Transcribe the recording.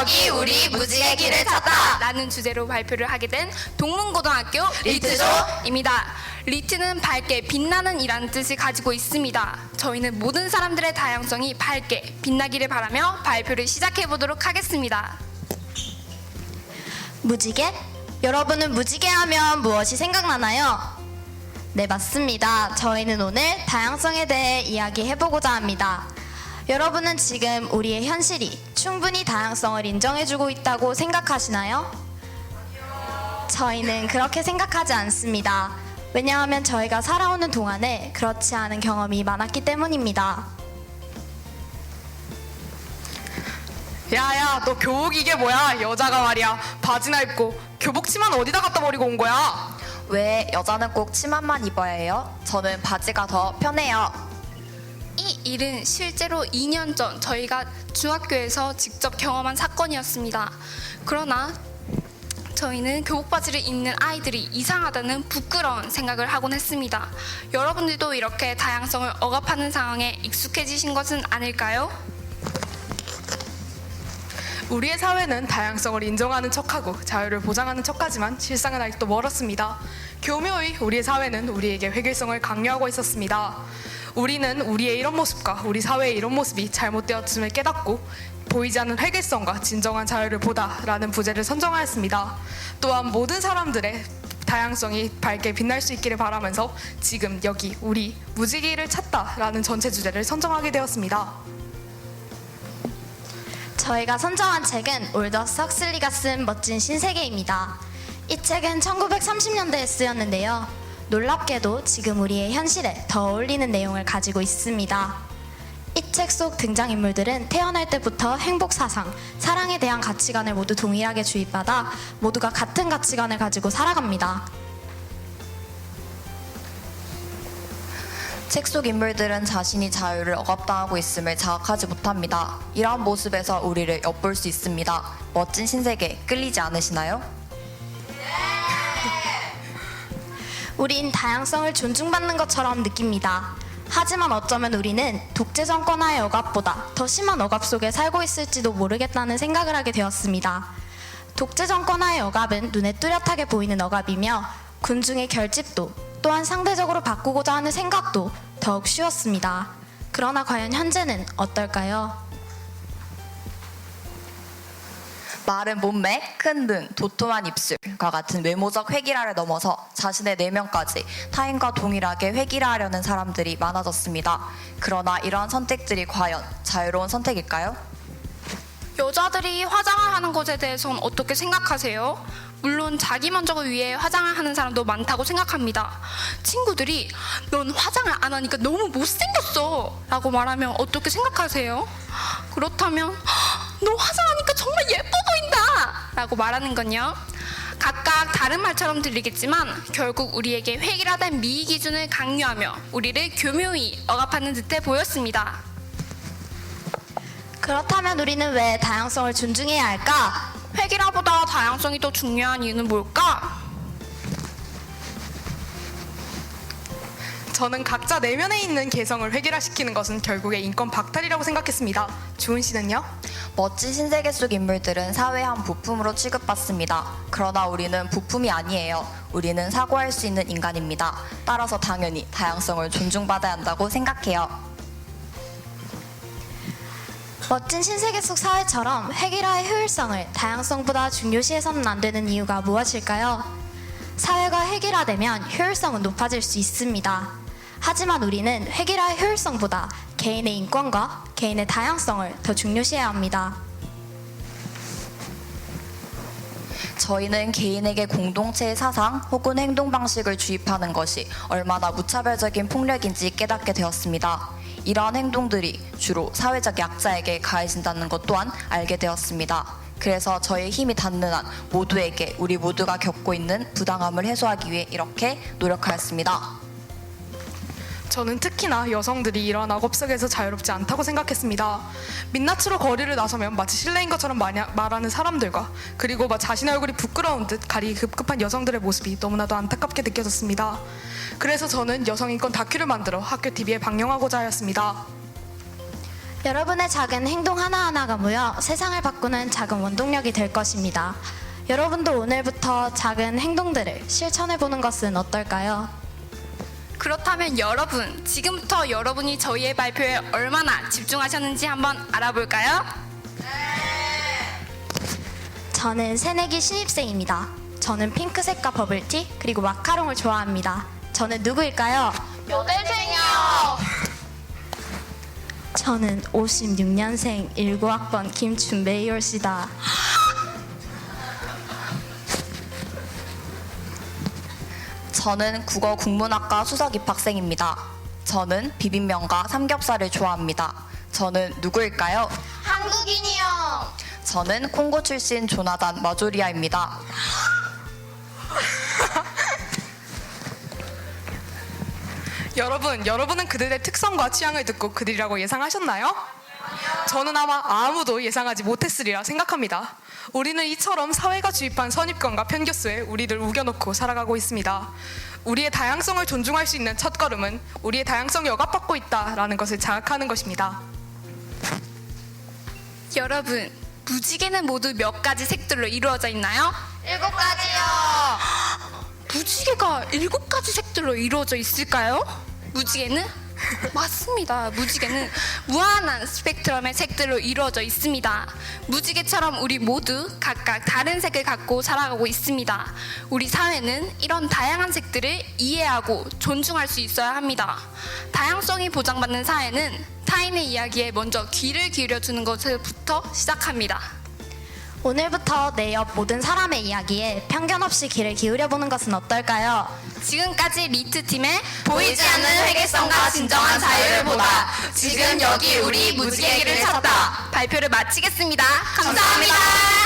여기 우리 무지개 길을 찾다. 라는 주제로 발표를 하게 된 동문고등학교? 리트조입니다. 리트는 밝게 빛나는 이라는 뜻을 가지고 있습니다. 저희는 모든 사람들의 다양성이 밝게 빛나기를 바라며 발표를 시작해 보도록 하겠습니다. 무지개? 여러분은 무지개 하면 무엇이 생각나나요? 네, 맞습니다. 저희는 오늘 다양성에 대해 이야기해보고자 합니다. 여러분은 지금 우리의 현실이 충분히 다양성을 인정해주고 있다고 생각하시나요? 저희는 그렇게 생각하지 않습니다. 왜냐하면 저희가 살아오는 동안에 그렇지 않은 경험이 많았기 때문입니다. 야야 너 교복 이게 뭐야 여자가 말이야 바지나 입고 교복 치마는 어디다 갖다 버리고 온 거야 왜 여자는 꼭 치마만 입어야 해요? 저는 바지가 더 편해요. 이 일은 실제로 2년 전 저희가 중학교에서 직접 경험한 사건이었습니다. 그러나 저희는 교복 바지를 입는 아이들이 이상하다는 부끄러운 생각을 하곤 했습니다. 여러분들도 이렇게 다양성을 억압하는 상황에 익숙해지신 것은 아닐까요? 우리의 사회는 다양성을 인정하는 척하고 자유를 보장하는 척하지만 실상은 아직도 멀었습니다 교묘히 우리의 사회는 우리에게 획일성을 강요하고 있었습니다 우리는 우리의 이런 모습과 우리 사회의 이런 모습이 잘못되었음을 깨닫고 보이지 않는 획일성과 진정한 자유를 보다라는 부제를 선정하였습니다. 또한 모든 사람들의 다양성이 밝게 빛날 수 있기를 바라면서 지금 여기 우리 무지개를 찾다라는 전체 주제를 선정하게 되었습니다. 저희가 선정한 책은 올더스 헉슬리가 쓴 멋진 신세계입니다. 이 책은 1930년대에 쓰였는데요. 놀랍게도 지금 우리의 현실에 더 어울리는 내용을 가지고 있습니다. 이 책 속 등장인물들은 태어날 때부터 행복 사상, 사랑에 대한 가치관을 모두 동일하게 주입받아 모두가 같은 가치관을 가지고 살아갑니다. 책 속 인물들은 자신이 자유를 억압당하고 있음을 자각하지 못합니다. 이러한 모습에서 우리를 엿볼 수 있습니다. 멋진 신세계 끌리지 않으시나요? 우린 다양성을 존중받는 것처럼 느낍니다. 하지만 어쩌면 우리는 독재 정권화의 억압보다 더 심한 억압 속에 살고 있을지도 모르겠다는 생각을 하게 되었습니다. 독재 정권화의 억압은 눈에 뚜렷하게 보이는 억압이며 군중의 결집도 또한 상대적으로 바꾸고자 하는 생각도 더욱 쉬웠습니다. 그러나 과연 현재는 어떨까요? 마른 몸매, 큰 등, 도톰한 입술과 같은 외모적 획일화를 넘어서 자신의 내면까지 타인과 동일하게 획일화하려는 사람들이 많아졌습니다. 그러나 이러한 선택들이 과연 자유로운 선택일까요? 여자들이 화장을 하는 것에 대해서는 어떻게 생각하세요? 물론 자기 만족을 위해 화장을 하는 사람도 많다고 생각합니다. 친구들이 넌 화장을 안 하니까 너무 못생겼어 라고 말하면 어떻게 생각하세요? 그렇다면 너 화장하니까 정말 예뻐 보인다 라고 말하는 건요. 각각 다른 말처럼 들리겠지만 결국 우리에게 획일화된 미의 기준을 강요하며 우리를 교묘히 억압하는 듯해 보였습니다. 그렇다면 우리는 왜 다양성을 존중해야 할까? 획일화보다 다양성이 더 중요한 이유는 뭘까? 저는 각자 내면에 있는 개성을 획일화시키는 것은 결국에 인권 박탈이라고 생각했습니다. 주은 씨는요? 멋진 신세계 속 인물들은 사회의 한 부품으로 취급받습니다. 그러나 우리는 부품이 아니에요. 우리는 사고할 수 있는 인간입니다. 따라서 당연히 다양성을 존중받아야 한다고 생각해요. 멋진 신세계 속 사회처럼 획일화의 효율성을 다양성보다 중요시해서는 안 되는 이유가 무엇일까요? 사회가 획일화되면 효율성은 높아질 수 있습니다. 하지만 우리는 획일화의 효율성보다 개인의 인권과 개인의 다양성을 더 중요시해야 합니다. 저희는 개인에게 공동체의 사상 혹은 행동 방식을 주입하는 것이 얼마나 무차별적인 폭력인지 깨닫게 되었습니다. 이러한 행동들이 주로 사회적 약자에게 가해진다는 것 또한 알게 되었습니다. 그래서 저희의 힘이 닿는 한 모두에게 우리 모두가 겪고 있는 부당함을 해소하기 위해 이렇게 노력하였습니다. 저는 특히나 여성들이 이러한 악업 속에서 자유롭지 않다고 생각했습니다. 민낯으로 거리를 나서면 마치 실내인 것처럼 말하는 사람들과 그리고 막 자신의 얼굴이 부끄러운 듯 가리기 급급한 여성들의 모습이 너무나도 안타깝게 느껴졌습니다. 그래서 저는 여성 인권 다큐를 만들어 학교 TV에 방영하고자 하였습니다. 여러분의 작은 행동 하나하나가 모여 세상을 바꾸는 작은 원동력이 될 것입니다. 여러분도 오늘부터 작은 행동들을 실천해 보는 것은 어떨까요? 그렇다면 여러분, 지금부터 여러분이 저희의 발표에 얼마나 집중하셨는지 한번 알아볼까요? 저는 새내기 신입생입니다. 저는 핑크색과 버블티 그리고 마카롱을 좋아합니다. 저는 누구일까요? 여대생이요. 저는 56년생 19학번 김준배이올씨다. 저는 국어 국문학과 수석 입학생입니다. 저는 비빔면과 삼겹살을 좋아합니다. 저는 누구일까요? 한국인이요. 저는 콩고 출신 조나단 마조리아입니다. 여러분, 여러분은 그들의 특성과 취향을 듣고 그들이라고 예상하셨나요? 저는 아마 아무도 예상하지 못했으리라 생각합니다. 우리는 이처럼 사회가 주입한 선입견과 편견수에 우리를 우겨놓고 살아가고 있습니다. 우리의 다양성을 존중할 수 있는 첫걸음은 우리의 다양성이 억압받고 있다라는 것을 자각하는 것입니다. 여러분, 무지개는 모두 몇 가지 색들로 이루어져 있나요? 일곱 가지요. 무지개가 일곱 가지 색들로 이루어져 있을까요? 무지개는? 맞습니다. 무지개는 무한한 스펙트럼의 색들로 이루어져 있습니다. 무지개처럼 우리 모두 각각 다른 색을 갖고 살아가고 있습니다. 우리 사회는 이런 다양한 색들을 이해하고 존중할 수 있어야 합니다. 다양성이 보장받는 사회는 타인의 이야기에 먼저 귀를 기울여주는 것부터 시작합니다. 오늘부터 내 옆 모든 사람의 이야기에 편견 없이 귀를 기울여 보는 것은 어떨까요? 지금까지 리트 팀의 보이지 않는 회계성과 진정한 자유를 보다. 지금 여기 우리 무지개를 찾다. 발표를 마치겠습니다. 감사합니다.